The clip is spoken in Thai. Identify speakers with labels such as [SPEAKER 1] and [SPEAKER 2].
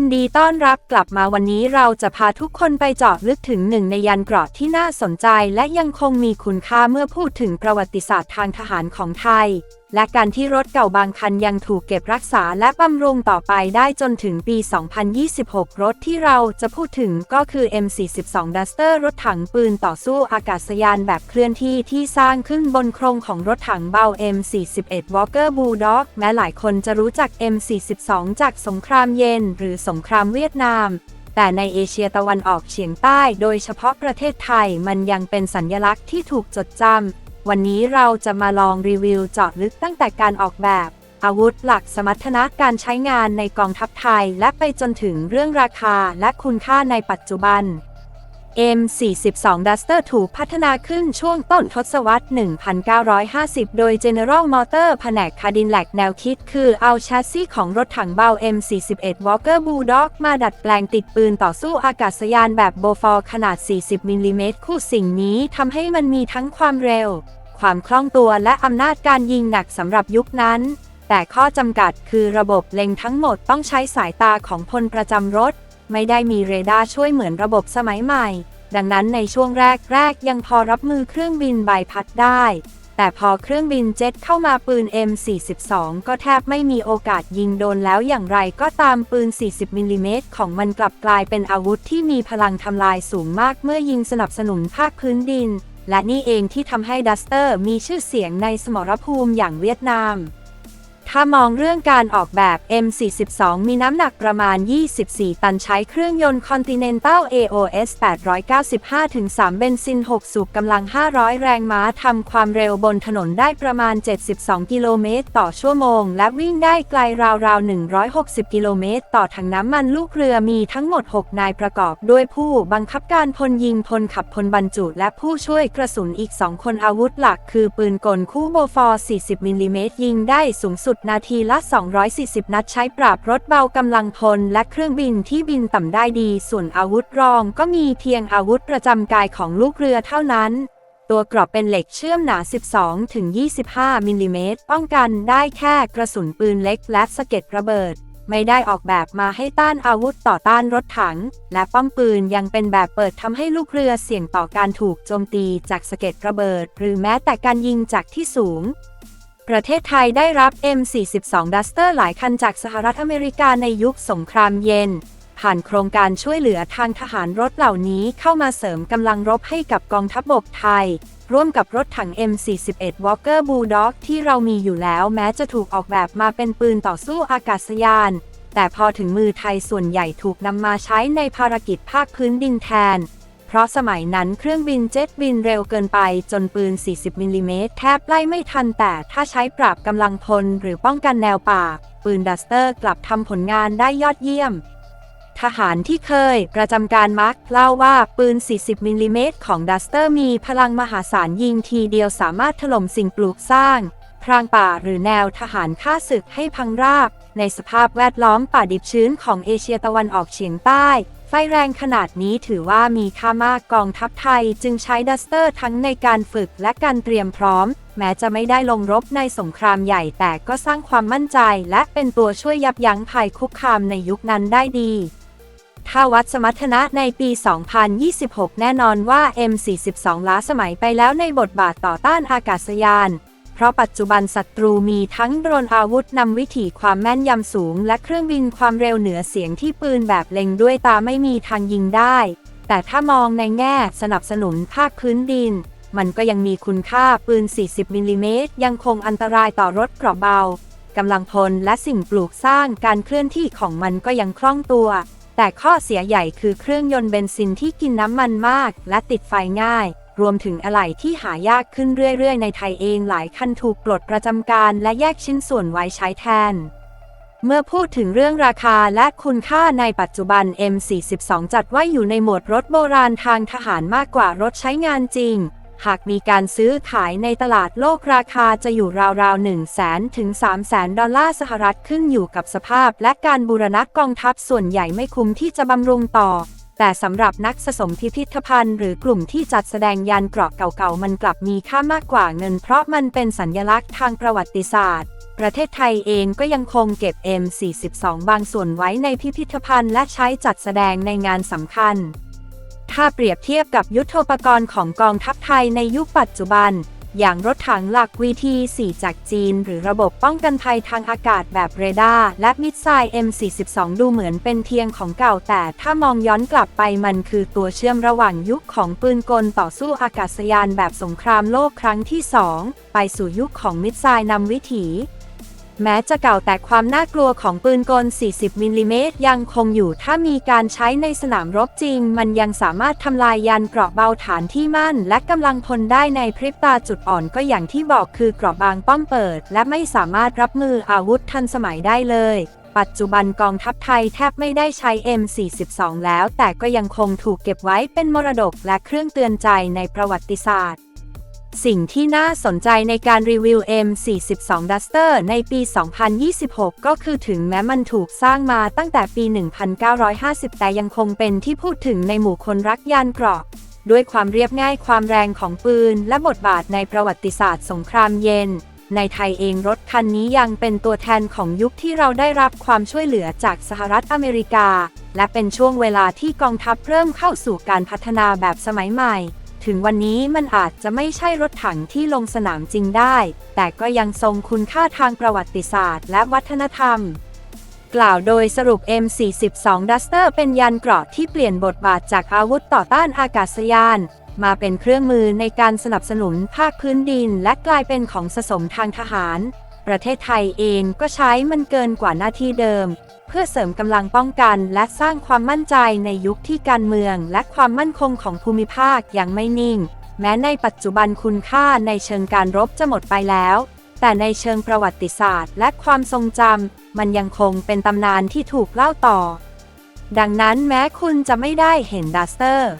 [SPEAKER 1] ยินดีต้อนรับกลับมาวันนี้เราจะพาทุกคนไปเจาะลึกถึงหนึ่งในยันเกราะที่น่าสนใจและยังคงมีคุณค่าเมื่อพูดถึงประวัติศาสตร์ทางทหารของไทยและการที่รถเก่าบางคันยังถูกเก็บรักษาและบำรุงต่อไปได้จนถึงปี 2026 รถที่เราจะพูดถึงก็คือ M42 Duster รถถังปืนต่อสู้อากาศยานแบบเคลื่อนที่ที่สร้างขึ้นบนโครงของรถถังเบา M41 Walker Bulldog แม้หลายคนจะรู้จัก M42 จากสงครามเย็น หรือสงครามเวียดนามแต่ในเอเชียตะวันออกเฉียงใต้ โดยเฉพาะประเทศไทยมันยังเป็นสัญญลักษณ์ที่ถูกจดจำ วันนี้เราจะมาลองรีวิวเจาะลึกตั้งแต่การออกแบบ อาวุธหลักสมรรถนะการใช้งานในกองทัพไทย และไปจนถึงเรื่องราคาและคุณค่าในปัจจุบัน M42 Duster ถูกพัฒนาขึ้นช่วงต้นทศวรรษ 1950 โดย General Motor แผนก Cadillac แนวคิดคือเอาแชสซีของรถถังเบา M41 Walker Bulldog มาดัดแปลงติดปืนต่อสู้อากาศยานแบบโบฟอร์ขนาด 40มิลลิเมตรคู่สิ่งนี้ทำให้มันมีทั้งความเร็ว ความคล่องตัวและอำนาจการยิงหนักสำหรับยุคนั้น แต่ข้อจำกัดคือระบบเล็งทั้งหมดต้องใช้สายตาของพลประจำรถ ไม่ได้มีเรดาร์ช่วยเหมือนระบบสมัยใหม่ ดังนั้นในช่วงแรกๆยังพอรับมือเครื่องบินใบพัดได้ แต่พอเครื่องบินเจ็ตเข้ามาปืน M42 ก็แทบไม่มีโอกาสยิงโดนแล้วอย่างไรก็ตามปืน 40มิลิเมตรของมันกลับกลายเป็นอาวุธที่มีพลังทำลายสูงมากเมื่อยิงสนับสนุนภาคพื้นดิน และนี่เองที่ทำให้ดัสเตอร์มีชื่อเสียงในสมรภูมิอย่างเวียดนาม ถ้ามองเรื่องการออกแบบ M42 มีน้ำหนักประมาณ 24 ตันใช้เครื่องยนต์ Continental AOS 895-3เบนซิน 6 สูบกำลัง 500 แรงม้าทำความเร็วบนถนนได้ประมาณ 72 กิโลเมตรต่อชั่วโมง และวิ่งได้ไกลราวๆ 160 กิโลเมตร ต่อถังน้ำมันลูกเรือมีทั้งหมด 6 นายประกอบ ด้วยผู้บังคับการพลยิงพลขับพลบรรจุ และผู้ช่วยกระสุนอีก 2 คนอาวุธหลัก คือปืนกลคู่โบฟอร์ 40 มิลลิเมตรยิงได้สูงสุดนาทีละ 240 นัดใช้ปราบรถเบากำลังพล และเครื่องบินที่บินต่ำได้ดี ส่วนอาวุธรองก็มีเพียงอาวุธประจำกายของลูกเรือเท่านั้น ตัวกรอบเป็นเหล็กเชื่อมหนา 12-25 มิลลิเมตร ป้องกันได้แค่กระสุนปืนเล็กและสะเก็ดระเบิด ไม่ได้ออกแบบมาให้ต้านอาวุธต่อต้านรถถัง และป้อมปืนยังเป็นแบบเปิดทำให้ลูกเรือเสี่ยงต่อการถูกโจมตีจากสะเก็ดระเบิด หรือแม้แต่การยิงจากที่สูง ประเทศไทยได้รับ M42 Duster หลายคันจากสหรัฐอเมริกาในยุคสงครามเย็น ผ่านโครงการช่วยเหลือทางทหารรถเหล่านี้เข้ามาเสริมกำลังรบให้กับกองทัพบบกไทย ร่วมกับรถถัง M41 Walker Bulldog ที่เรามีอยู่แล้วแม้จะถูกออกแบบมาเป็นปืนต่อสู้อากาศยาน แต่พอถึงมือไทยส่วนใหญ่ถูกนำมาใช้ในภารกิจภาคพื้นดินแทน เพราะสมัยนั้นเครื่องบินเจ็ตบินเร็วเกินไปจนปืน 40มิลลิเมตรแทบไล่ไม่ทันแต่ถ้าใช้ปราบกำลังพลหรือป้องกันแนวป่า ปืนดัสเตอร์กลับทำผลงานได้ยอดเยี่ยม ทหารที่เคยประจำการมักเล่าว่าปืน 40มิลลิเมตรของดัสเตอร์มีพลังมหาศาลยิงทีเดียวสามารถถล่มสิ่งปลูกสร้าง พรางป่าหรือแนวทหารฆ่าศึกให้พังราบ ในสภาพแวดล้อมป่าดิบชื้นของเอเชียตะวันออกเฉียงใต้ ไฟแรงขนาดนี้ถือว่ามีค่ามากกองทัพไทยจึงใช้ดัสเตอร์ทั้งในการฝึกและการเตรียมพร้อม แม้จะไม่ได้ลงรบในสงครามใหญ่แต่ก็สร้างความมั่นใจ และเป็นตัวช่วยยับยั้งภัยคุกคามในยุคนั้นได้ดีถ้าวัดสมรรถนะในปี 2026 แน่นอนว่า M42 ล้าสมัยไปแล้วในบทบาทต่อต้านอากาศยาน เพราะปัจจุบันศัตรูมีทั้งโดรนอาวุธนำวิถีความแม่นยำสูง และเครื่องบินความเร็วเหนือเสียงที่ปืนแบบเล็งด้วยตาไม่มีทางยิงได้ แต่ถ้ามองในแง่สนับสนุนภาคพื้นดิน มันก็ยังมีคุณค่าปืน 40 มิลลิเมตรยังคงอันตรายต่อรถเกราะเบากำลังพลและสิ่งปลูกสร้างการเคลื่อนที่ของมันก็ยังคล่องตัว แต่ข้อเสียใหญ่คือเครื่องยนต์เบนซินที่กินน้ำมันมาก และติดไฟง่าย รวมถึงอะไหล่ที่หายากขึ้นเรื่อยๆ ในไทยเองหลายคันถูกปลดประจำการและแยกชิ้นส่วนไว้ใช้แทน เมื่อพูดถึงเรื่องราคาและคุณค่าในปัจจุบัน M42 จัดว่าอยู่ในหมวดรถโบราณทางทหารมากกว่ารถใช้งานจริง หากมีการซื้อขายในตลาดโลกราคาจะอยู่ราวๆ 1 0 0 0 0แสนถึง3 0 0แสนดอลลาร์สหรัฐขึ้นอยู่กับสภาพ และการบูรณะกองทัพส่วนใหญ่ไม่คุ้มที่จะบำรุงต่อ แต่สำหรับนักสะสมพิพิธภัณฑ์หรือกลุ่มที่จัดแสดงยานเกราะเก่าๆ มันกลับมีค่ามากกว่าเงิน เพราะมันเป็นสัญญลักษณ์ทางประวัติศาสตร์ ประเทศไทยเองก็ยังคงเก็บ M42 บางส่วนไว้ในพิพิธภัณฑ์และใช้จัดแสดงในงานสำคัญ ถ้าเปรียบเทียบกับยุทโธปกรณ์ของกองทัพไทยในยุคปัจจุบัน อย่างรถถังหลัก VT4 จากจีน หรือระบบป้องกันภัยทางอากาศแบบเรดาร์และมิสไซล์ M42 ดูเหมือนเป็นเพียงของเก่าแต่ถ้ามองย้อนกลับไปมันคือตัวเชื่อมระหว่างยุคของปืนกลต่อสู้อากาศยานแบบสงครามโลกครั้งที่ 2 ไปสู่ยุคของมิสไซล์นำวิถี แม้จะเก่าแต่ความน่ากลัวของปืนกล 40 มิลลิเมตรยังคงอยู่ถ้ามีการใช้ในสนามรบจริง มันยังสามารถทำลายยันเกราะเบาฐานที่มั่น และกำลังพลได้ในพริบตาจุดอ่อนก็อย่างที่บอกคือเกราะบางป้อมเปิด และไม่สามารถรับมืออาวุธทันสมัยได้เลย ปัจจุบันกองทัพไทยแทบไม่ได้ใช้ M42 แล้ว แต่ก็ยังคงถูกเก็บไว้เป็นมรดกและเครื่องเตือนใจในประวัติศาสตร์ สิ่งที่น่าสนใจในการรีวิว M42 Duster ในปี 2026 ก็คือถึงแม้มันถูกสร้างมาตั้งแต่ปี 1950 แต่ยังคงเป็นที่พูดถึงในหมู่คนรักยานเกราะ ด้วยความเรียบง่ายความแรงของปืน และบทบาทในประวัติศาสตร์สงครามเย็น ในไทยเองรถคันนี้ยังเป็นตัวแทนของยุคที่เราได้รับความช่วยเหลือจากสหรัฐอเมริกา และเป็นช่วงเวลาที่กองทัพเริ่มเข้าสู่การพัฒนาแบบสมัยใหม่ ถึงวันนี้มันอาจจะไม่ใช่รถถังที่ลงสนามจริงได้ แต่ก็ยังทรงคุณค่าทางประวัติศาสตร์และวัฒนธรรม กล่าวโดยสรุป M42 Duster เป็นยานเกราะที่เปลี่ยนบทบาทจากอาวุธต่อต้านอากาศยาน มาเป็นเครื่องมือในการสนับสนุนภาคพื้นดิน และกลายเป็นของสะสมทางทหาร ประเทศไทยเองก็ใช้มันเกินกว่าหน้าที่เดิม เพื่อเสริมกำลังป้องกันและสร้างความมั่นใจในยุคที่การเมืองและความมั่นคงของภูมิภาคยังไม่นิ่ง แม้ในปัจจุบันคุณค่าในเชิงการรบจะหมดไปแล้ว แต่ในเชิงประวัติศาสตร์ และความทรงจำมันยังคงเป็นตำนานที่ถูกเล่าต่อ ดังนั้นแม้คุณจะไม่ได้เห็นดัสเตอร์